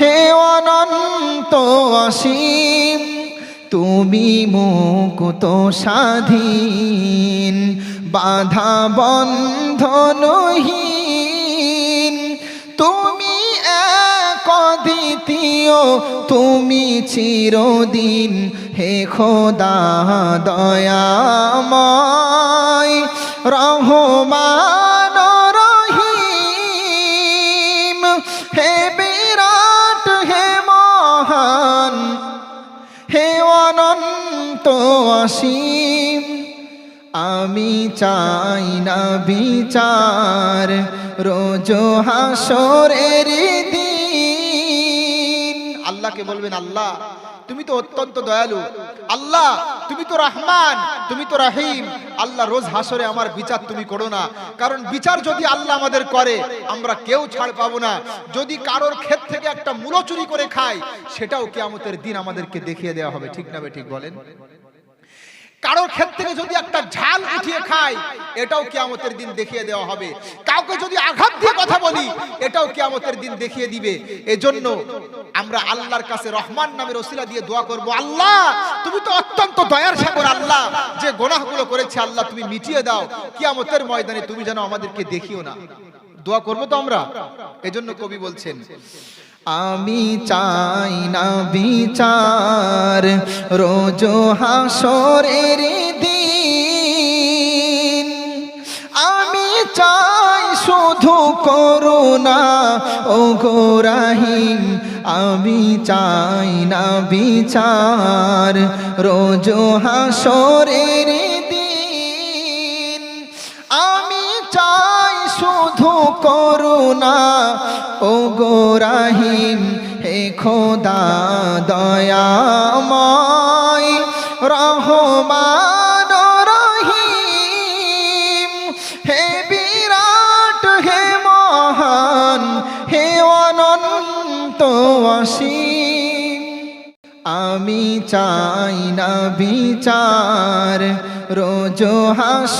হে অনন্ত অসীম, তুমি মুকুত স্বাধীন, বাধা বন্ধনহীন। তুমি এক দ্বিতীয় তুমি চিরদিন হে খোদা দয়াময়, রহমান রহিম। হে অনন্ত অসীম। আমি চাই না বিচার, রোজ হাসরের দিন। আল্লাহকে বলবেন, আল্লাহ, তুমি তো অত্যন্ত দয়ালু। আল্লাহ, তুমি তো রহমান, তুমি তো রাহিম। আল্লাহ, রোজ হাসরে আমার বিচার তুমি করো না। কারণ বিচার যদি আল্লাহ আমাদের করে, আমরা কেউ ছাড় পাবো না। যদি কারোর ক্ষেত থেকে একটা মূলো চুরি করে খাই, সেটাও কিয়ামতের দিন আমাদেরকে দেখিয়ে দেওয়া হবে। ঠিক না ঠিক বলেন? কারোর ক্ষেত থেকে যদি একটা ঝাল উঠিয়ে খায় এটাও কিয়ামতের দিন দেখিয়ে দেওয়া হবে। কাউকে যদি আঘাত দিয়ে কথা বলি, এটাও কিয়ামতের দিন দেখিয়ে দিবে। এজন্য আমরা আল্লাহর কাছে রহমান নামের ওসিলা দিয়ে দোয়া করব, আল্লাহ, তুমি তো অত্যন্ত দয়ার সাগর আল্লাহ। যে গোনাহগুলো করেছে আল্লাহ, তুমি মিটিয়ে দাও। কিয়ামতের ময়দানে তুমি যেন আমাদেরকে দেখিও না। দোয়া করব তো আমরা? এজন্য কবি বলছেন, আমি চাই না বিচার, রোজ হাসরের দিন। আমি চাই শুধু করুণা ও গোরাহিম আমি চাই না বিচার, রোজ হাসরের করুণা। ও গোরাহিম হে খোদা দয়াময়, রহমান রহিম। হে বিরাট, হে মহান, হে অনন্ত অসীম। আমি চাই না বিচার, রোজ হাস